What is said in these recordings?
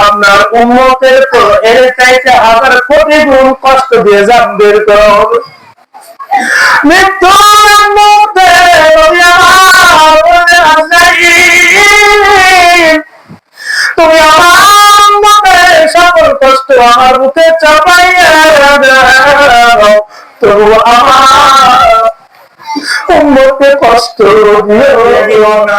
আপনার উম্মতের তো এর চাইতে হাজার কোটি গুণ কষ্ট দিয়ে যান বের তুমি আমার সকল কষ্ট আমার বুকে চাপাইয়া তবু আমার কষ্ট দিও না।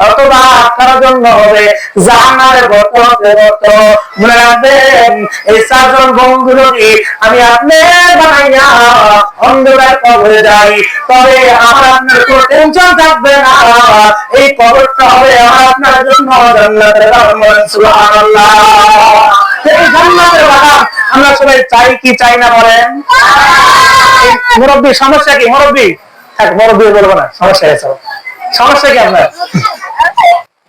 অথবা আপনার জন্য হবে। জাহান্নামের গত গত মনে রাখবেন, এই চারজন বন্ধুরই আমি আপনি বানাইয়া অন্ধকার কবরে যাই। তবে আমার আপনার কোনো টেনশন থাকবে না। এই কবরটা হবে আমার আপনার জন্য জান্নাতের সুবহানাল্লাহ। এই জান্নাতের বাগান, আমরা সবাই চাই কি চাই না বলেন? মুরব্বী, সমস্যা কি? মুরব্বী, থাক, মুরব্বী বলব না, সমস্যা গেছে সমস্যা কি আপনার?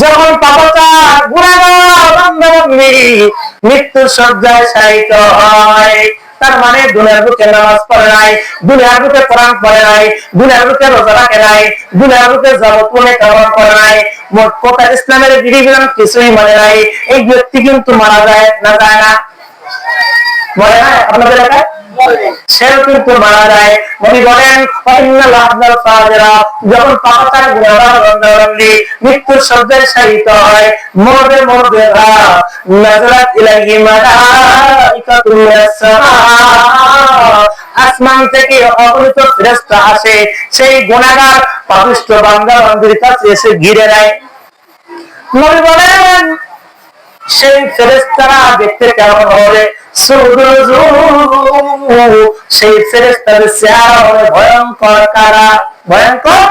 যখন পাপতা গুণাগার বান্ধবী মৃত্যু সজ্জায় শায়িত হয়। তার মানে বুকে নামাজ পড়ে নাই, দুনিয়ার বুকে কোরআন পড়ে নাই বুকে রোজা রাখে নাই, দুনিয়ার বুকে জগৎ কারণ করে নাই। কিছুই মানে নাই। এই ব্যক্তি কিন্তু মারা যায় না যায় না। বলে না আপনাদের এলাকায়? সেও কিন্তু মারা যায় উনি বলেন যখন মৃত্যুর সাহিত হয়, মরবে মরবে নাজরাত মালাইকাতুল আসমান থেকে অগণিত ফেরেশতা আসে, সেই গুণাগার পাপিষ্ঠ বান্দা বান্দির কাছে এসে ঘিরে নেয়। নবী বলেন, সেই ফেরেস্তারা দেখতে কেমন হবে? সেই ফেরেস্তার চেহারা ভয়ঙ্কর কারা? ভয়ঙ্কর?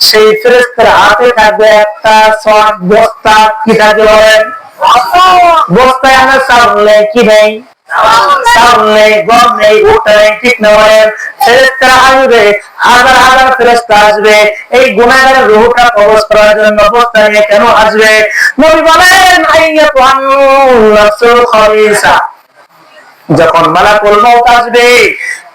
সেই ফেরেস্তার হাতে থাকবে একটা সব বস্তা। কি থাকবে বস্তায় কি নেই? সামনে ঠিক না ফেরেস্তারা আসবে, হাজার হাজার ফেরেস্তা আসবে। এই গুণাগারের রুহটা কবজ করার জন্য বস্তা নিয়ে কেন আসবে? বলেন যখন মালাকুল মউত আসবে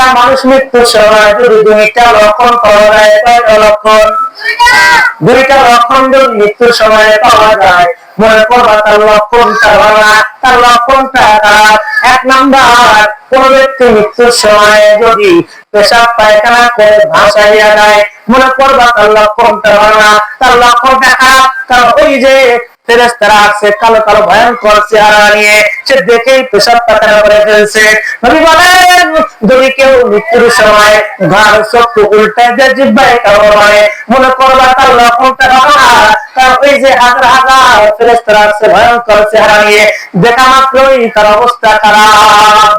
একটা মানুষ মৃত্যুর সময় দুইটা লক্ষণ পাওয়া যায়, কয়টা লক্ষণ? দুইটা লক্ষণ যদি মৃত্যুর সময় পাওয়া যায়, মনে করবা তার লক্ষণটা ভাঙা তার লক্ষণটা খারাপ। এক নাম্বার, কোন ব্যক্তি মৃত্যুর সময় যদি পেশাব পায়খানা করে ভাসাইয়া দেয়, মনে করবা তার লক্ষণটা তার লক্ষণটা খারাপ, কারণ ওই যে ফেরেস্তারা আসছে কালো কালো ভয়ঙ্কর চেহারা নিয়ে সে দেখেই পেশাব পায়খানা করে ফেলছে। যদি কেউ মৃত্যুর সময় ঘর চক্ষু উল্টায় দেয় জিব্বায় কারও মানে মনে করবা তার লক্ষণটা ভাঙা কারণ ওই যে হাজার হাজার ফেরেস্তারা আসছে ভয়ঙ্কর চেহারা নিয়ে, দেখা মাত্রই তার অবস্থা খারাপ।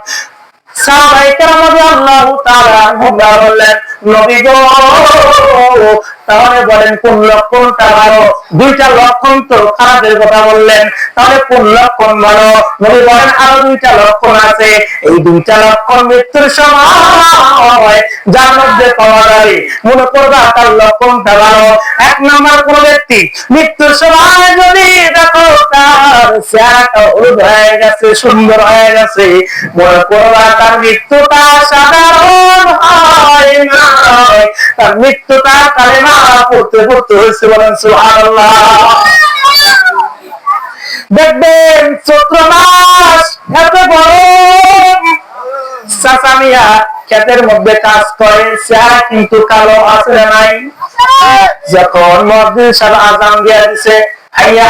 সাহাবায়ে কেরাম রাদিয়াল্লাহু তাআলা বললেন তাহলে বলেন কোন ভালো? দুইটা লক্ষণ তো খারাপের কথা বললেন। তাহলে কোন লক্ষণ ভালো? বলেন, আরও দুইটা লক্ষণ আছে। এই দুইটা লক্ষণ মৃত্যুর সময়। যার মধ্যে পাওয়া যাবে মনে তার ভালো। এক নম্বর কোন ব্যক্তি মৃত্যুর সময় যদি দেখো তার চেহারাটা হলুদ হয়ে গেছে, সুন্দর হয়ে গেছে, মনে করবা তার মৃত্যুটা সাধারণ হয় না। পড়তে পড়তে হয়েছে বলেন দেখবেন চৈত্র মাস এত ক্ষেতের মধ্যে কাজ করে, চেহারা কিন্তু কালো না নাই। যখন মসজিদ সাহেব আজান দিয়ে দিছে, হাইয়া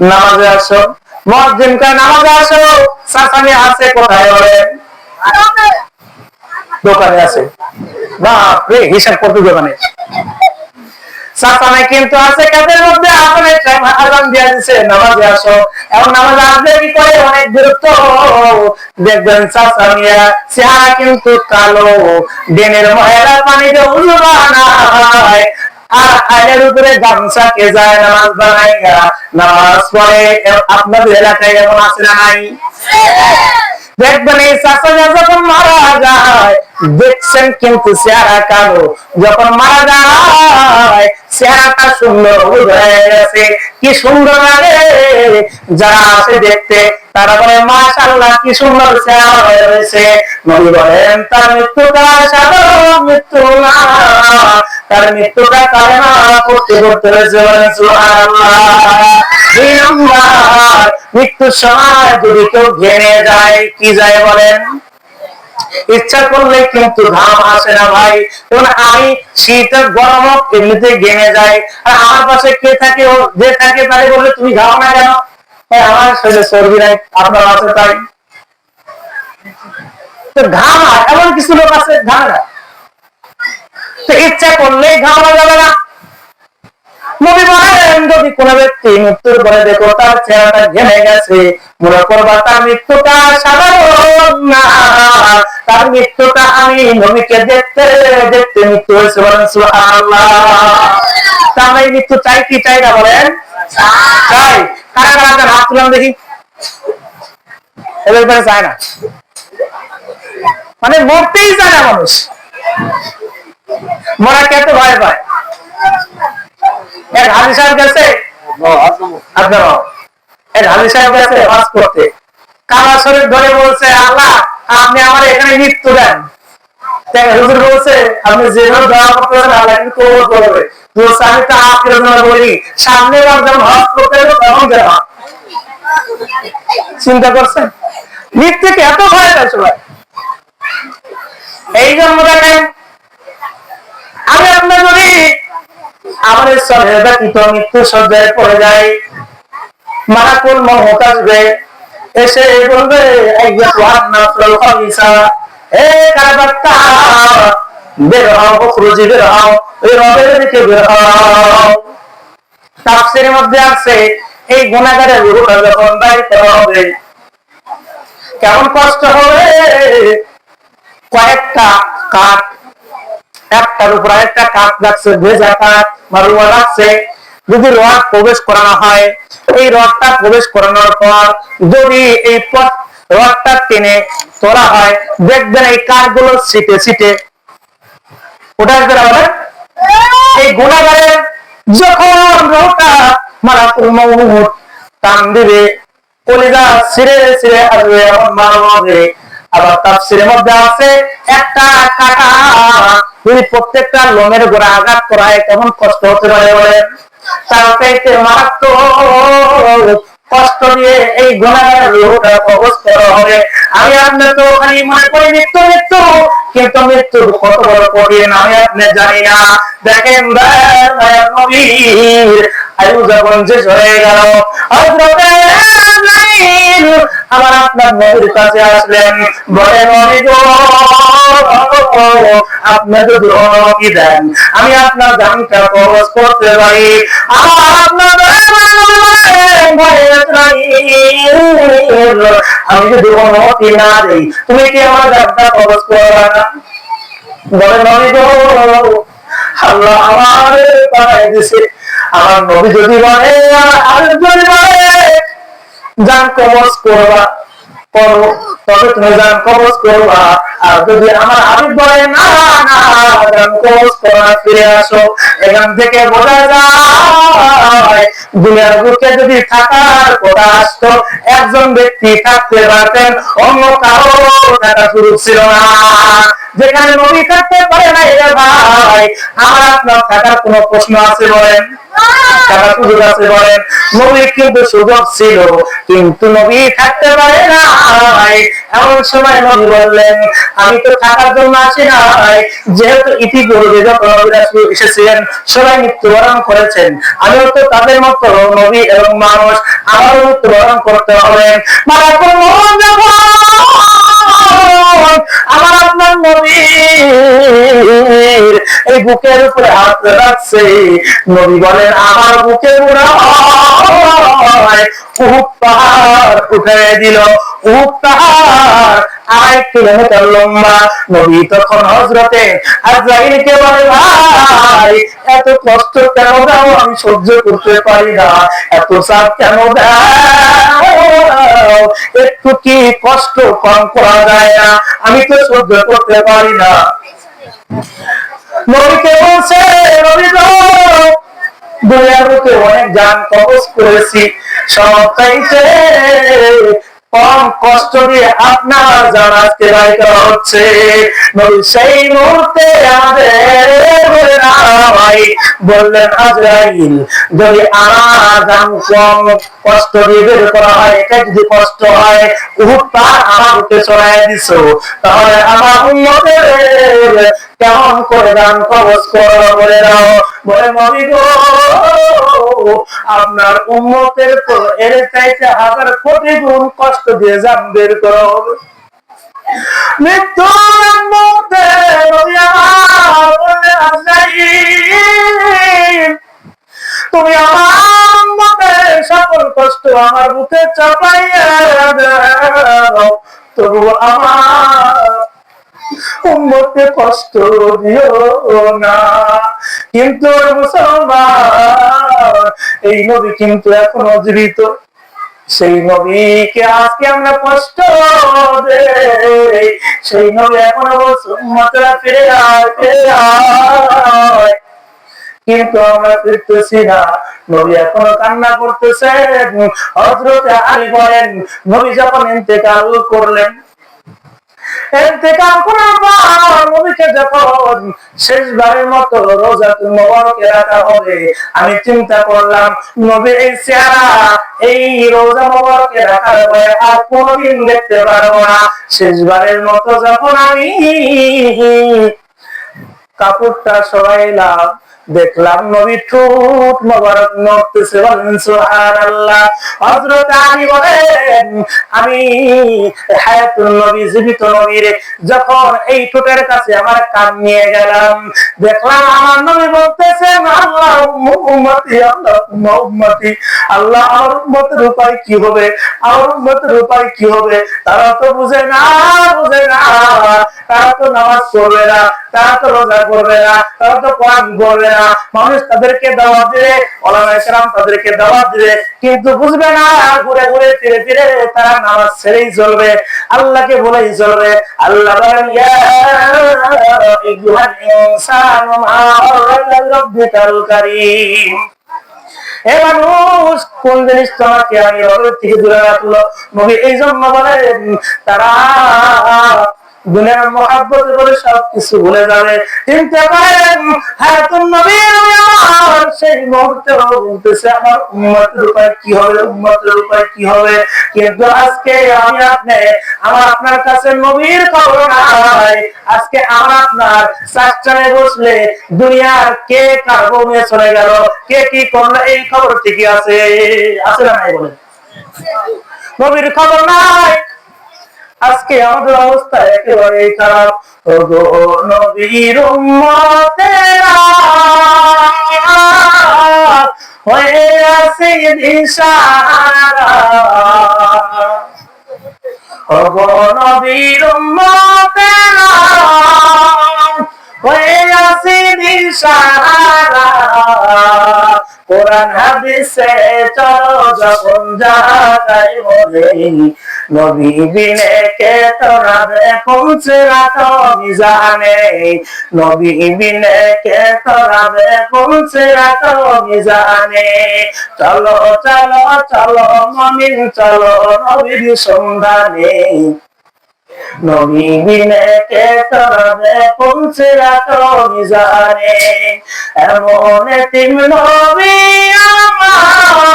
নামাজে আসো। মসজিদ কয়, নামাজে আসো। সাসানি আছে কোথায় ওরে? দোকানে আছে। বাপরে, হিসাব করতে দোকানে সাসানে কিন্তু আছে কাদের মধ্যে দিছে, নামাজে আসো। এখন নামাজ আসবে কি করে? অনেক দেখবেন চেহারা কিন্তু কালো। ডেনের ময়লা পানিতে বানায় নামাজ পড়ে আপনাদের এলাকায় এমন আছে না নাই? দেখবেন যখন মারা যায়, দেখছেন কিন্তু চেহারা কালো। যখন মারা যায় সুন্দর হয়ে গেছে। কি সুন্দর লাগে? যারা আসে দেখতে, তারা বলে মাশাল্লাহ কি সুন্দর চেহারা হয়ে রয়েছে। নবী বলেন, তার মৃত্যুটা সাধারণ মৃত্যু না। তার মৃত্যুটা কারে না করতে করতে রয়েছে সুবহানাল্লাহ। মৃত্যুর সময় যদি কেউ ঘেনে যায়, কি যায় বলেন? ইচ্ছা করলে কিন্তু ঘাম আসে না ভাই। যেমন আমি শীতের গরম এমনিতে ঘেমে যাই আর আমার পাশে কে থাকে ও যে থাকে তাই বললে, তুমি ঘাম না কেন? আমার শরীরে চর্বি নাই, আপনার আছে তাই। তো ঘাম এমন কিছু লোক আছে, ঘামে তো ইচ্ছা করলেই ঘামা যাবে না। নবী বলেন, যদি কোন ব্যক্তি মৃত্যুর পরে দেখো তার চেহারাটা ঘেমে গেছে, মনে করবা তার মৃত্যুটা সাধারণ না। তার মৃত্যুটা আমি নবীকে দেখতে দেখতে মৃত্যু হয়েছে বলেন এই মৃত্যু চাই কি চাই না বলেন? চাই। কারা কারা হাত তুলাম দেখি। এদের চায় না। মানে মরতেই চায় না মানুষ। মরা কে তো ভয় পায়। এক হাজি সাহেব গেছে এক হাজি সাহেব গেছে হজ করতে। ধরে বলছে, আল্লাহ, আপনি আমার এখানে মৃত্যু দেন। জন্য চিন্তা করছেন? মৃত্যুকে এত ভয় পায় সবাই? এই দেখেন, আমি আপনার যদি আমাদের সঙ্গে ব্যতীত মৃত্যু সজ্জায় পড়ে যায় মারাকুল মহত আসবে এসে বলবে এ কারবাত্তা বের হও বের হও রবের দিকে বের হও। মধ্যে আছে, এই গুণাগারের রূহটা যখন হবে, কেমন কষ্ট হবে? কয়েকটা কাঠ একটার উপর একটা কাঠ লাগছে ভেজা কাঠ মারুয়া লাগছে যদি রড প্রবেশ করানো হয়, এই রডটা প্রবেশ করানোর পর যদি এই পথ রডটা টেনে তোলা হয়, দেখবেন এই কাঠগুলো ছিটে ছিটে। ওটা এই যখন রোগটা মারা মুহূর্ত টান দিবে, কলিজা ছিঁড়ে ছিঁড়ে আসবে এমন মানবে আবার তাফসিরের মধ্যে আছে, একটা কাটা যদি প্রত্যেকটা লোমের গোড়া আঘাত করা হয় কেমন কষ্ট হতে পারে বলে? তার চাইতে কষ্ট দিয়ে এই গুণাগারের লোহটা হবে। আমি আপনার তো মনে করি, মৃত্যু মৃত্যু। কিন্তু কত বড় আমি আপনি জানি না। দেখেন আয়ু যখন শেষ হয়ে গেল আমার আপনার কাছে আসলেন। গো যদি অনুমতি দেন, আমি আপনার জানটা কবজ করতে পারি। আপনার আমি যদি অনুমতি না দিই, তুমি কি আমার জানটা কবজ করবে না? বলে, নবী আমার পাঠাই দিছে আমার নবী যদি বলে, আর যদি বলে যান কবজ করবা করো তবে তুমি যান কবজ করবা যদি আমার বলে, না ফিরে আসো। এখান থেকে যায়, দুনিয়ার বুকে যদি থাকার কথা আসতো, একজন ব্যক্তি থাকতে পারতেন, অন্য কারও থাকা শুরু ছিল না। যেখানে নবী থাকতে পারে না এরা ভাই, আমার আপনার থাকার কোনো প্রশ্ন আছে বলেন? কিন্তু ছিল, কিন্তু নবী থাকতে পারে না এমন সময় নবী বললেন আমি তো থাকার জন্য আসি না যেহেতু ইতিপূর্বে যখন নবীরা এসেছিলেন, সবাই মৃত্যুবরণ করেছেন। আমিও তো তাদের মতো নবী এবং মানুষ, আমারও মৃত্যুবরণ করতে হবে। আমার আপনার নবীর এই বুকের উপরে হাত রাখছে। নবী বলেন, আমার বুকে উহুদ পাহাড় উঠে দিল। উহুদ পাহাড় লম্বা। নবী তখন হজরতে বলে ভাই এত কষ্ট কেন দাও? আমি সহ্য করতে পারি না। এত চাপ কেন দাও? একটু কি কষ্ট কম করা যায় না? আমি তো সহ্য করতে পারি না। নবীকে বলছে, নবী দুনিয়ার বুকে অনেক যান কবজ করেছি। সব চাইছে কম কষ্ট দিয়ে আপনার জানাজকে রায় করা হচ্ছে সেই মুহূর্তে বললেন আজরাইল, যদি আমার কম কষ্ট দিয়ে বের করা হয়, এটা যদি কষ্ট হয়, উহুদ পাহাড় আমার বুকে চড়াই দিছো, তাহলে আমার উন্মতের কেমন করে দান কবজ করো বলে দাও? বলে নবী গো, আপনার উন্মতের তো এর চাইতে হাজার কোটি গুণ কষ্ট দিয়ে যান বের করো। তুমি আমার মতে সকল কষ্ট আমার বুকে চাপাইয়া দাও। তবু আমার উম্মতকে কষ্ট দিও না। কিন্তু মুসলমান, এই নবী কিন্তু এখনও জীবিত। সেই নবীকে আজকে আমরা কষ্ট দেই। সেই নবী এখনও উম্মতরা ফিরে আয় ফিরে আয়। কিন্তু আমরা ফিরতেছি না। নবী এখনও কান্না করতেছে হজরত আলী বলেন, নবী যখন ইন্তেকাল করলেন আমি চিন্তা করলাম, নবীর এই চেহারা, এই রোজা মোবারকে রাখার পরে আর কোনোদিন দেখতে পারব না। শেষবারের মতো যখন আমি কাপড়টা সরাইলাম দেখলাম নবী ঠোঁট মোবারক নড়তেছে বলেন, সুবহানাল্লাহ। হযরত আলী বলেন, আমি হায়াতুল নবী, জীবিত নবীর যখন এই ঠোঁটের কাছে আমার কান নিয়ে গেলাম, দেখলাম আমার নবী আল্লাহ উম্মতি, আল্লাহ উম্মতি। আল্লাহ আমার উম্মতের উপায় কি হবে? আমার উম্মতের উপায় কি হবে? তারা তো বুঝে না বুঝে না। তারা তো নামাজ না, তারা তো রোজা করবে না, তারা তো কোরআন পড়বে না। মানুষ তাদেরকে দাওয়াত দিবে ওলামা তাদেরকে দাওয়াত দিবে কিন্তু বুঝবে না, ঘুরে ঘুরে, ফিরে ফিরে তারা নামাজ ছেড়েই চলবে। আল্লাহকে বলেই চলবে, আল্লাহ বলেন, ইয়া ইনসানু, মা গাররাকা বিরাব্বিকাল কারীম। কোন তারা দুনিয়ার মহাব্বত করে সব কিছু ভুলে যাবে। চিন্তা করেন হ্যাঁ নবী সেই মুহূর্তে বলতেছে, আমার উম্মতের উপায় কি হবে? উম্মতের উপায় কি হবে? কিন্তু আজকে আমি আপনি আমার আপনার কাছে নবীর খবর নাই। আজকে আমার আপনার বসলে দুনিয়ার কে কার বউনে চলে গেল? কে কি করল? এই খবর ঠিকই আছে। আছে না নাই নবীর খবর নাই। আজকে আমাদের অবস্থা একেবারে খারাপ। ওগো হয়ে আছে হয়ে আছে দিশারা কোরআন, হাদিসে চলো যখন যাই বলে নবী বিনে কে তোরা পৌঁছে রাত মিজানে? নবী বিনে কে তোরা পৌঁছে রাত মিজানে? চলো চলো চলো মমিন, চলো নবীর সন্ধানে। নবী বিনে কে তরবে পৌঁছে রাত মিজানে এমন তিন নবী আমার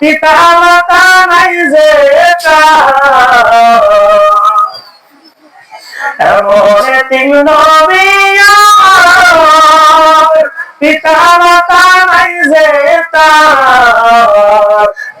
পিতা মাতা নাই যে এমন তিন নবী আমার পিতা মাতা নাই যে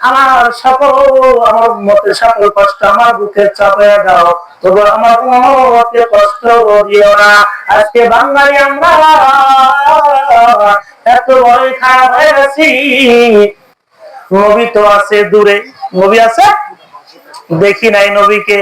আমার সকল আমার মতে সকল কষ্ট আমার বুকে চাপাইয়া দাও তবু আমার মতে কষ্ট দিও না। আজকে বাঙালি আমরা এত বড় খারাপ হয়ে গেছি। নবী তো আছে দূরে, নবী আছে? দেখি নাই নবীকে।